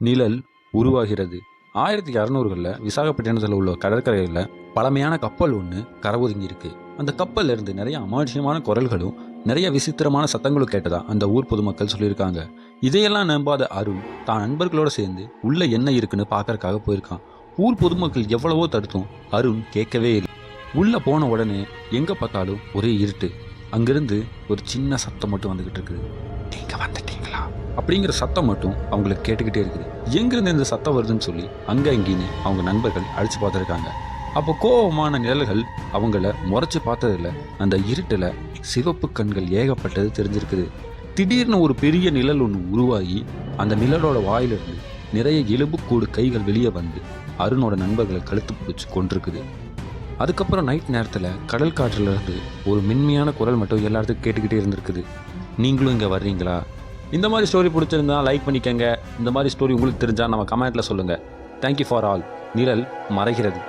நிழல் உருவாகிறது. ஆயிரத்தி இரநூறுகளில் விசாகப்பட்டினத்தில் உள்ள கடற்கரையில் பழமையான கப்பல் ஒன்று கரை ஒதுங்கி இருக்கு அந்த கப்பல்ல இருந்து நிறைய அமானுஷ்யமான குரல்களும் நிறைய விசித்திரமான சத்தங்களும் கேட்டதா அந்த ஊர் பொதுமக்கள் சொல்லியிருக்காங்க. இதையெல்லாம் நம்பாத அருண் தான் நண்பர்களோட சேர்ந்து உள்ள என்ன இருக்குன்னு பார்க்கறக்காக போயிருக்கான். ஊர் பொதுமக்கள் எவ்வளவோ தடுத்தும் அருண் கேட்கவே இல்லை. உள்ள போன உடனே எங்க பார்த்தாலும் ஒரே இருட்டு. அங்கிருந்து ஒரு சின்ன சத்தம் மட்டும் வந்துகிட்டு இருக்குது. நீங்க வந்துட்டீங்களா? அப்படிங்கிற சத்தம் மட்டும் அவங்களுக்கு கேட்டுக்கிட்டே இருக்குது. எங்கிருந்து இந்த சத்தம் வருதுன்னு சொல்லி அங்க இங்கேன்னு அவங்க நண்பர்கள் அடிச்சு பார்த்துருக்காங்க. அப்போ கோபமான நிழல்கள் அவங்கள முறைச்சு பார்த்ததுல அந்த இருட்டில் சிவப்பு கண்கள் ஏகப்பட்டது தெரிஞ்சிருக்குது. திடீர்னு ஒரு பெரிய நிழல் ஒன்று உருவாகி அந்த நிழலோட வாயிலிருந்து நிறைய எலும்புக்கூடு கைகள் வெளியே வந்து அருணோட நண்பர்களை கழுத்து பிடிச்சி கொண்டிருக்குது அதுக்கப்புறம் நைட் நேரத்தில் கடல் காற்றிலிருந்து ஒரு மென்மையான குரல் மட்டும் எல்லாத்துக்கும் கேட்டுக்கிட்டே இருந்திருக்குது. நீங்களும் இங்கே வர்றீங்களா? இந்த மாதிரி ஸ்டோரி பிடிச்சிருந்தா லைக் பண்ணிக்கங்க. இந்த மாதிரி ஸ்டோரி உங்களுக்கு தெரிஞ்சால் நம்ம கமெண்ட்டில் சொல்லுங்கள் தேங்க்யூ ஃபார் ஆல் நிழல் மறைகிறது.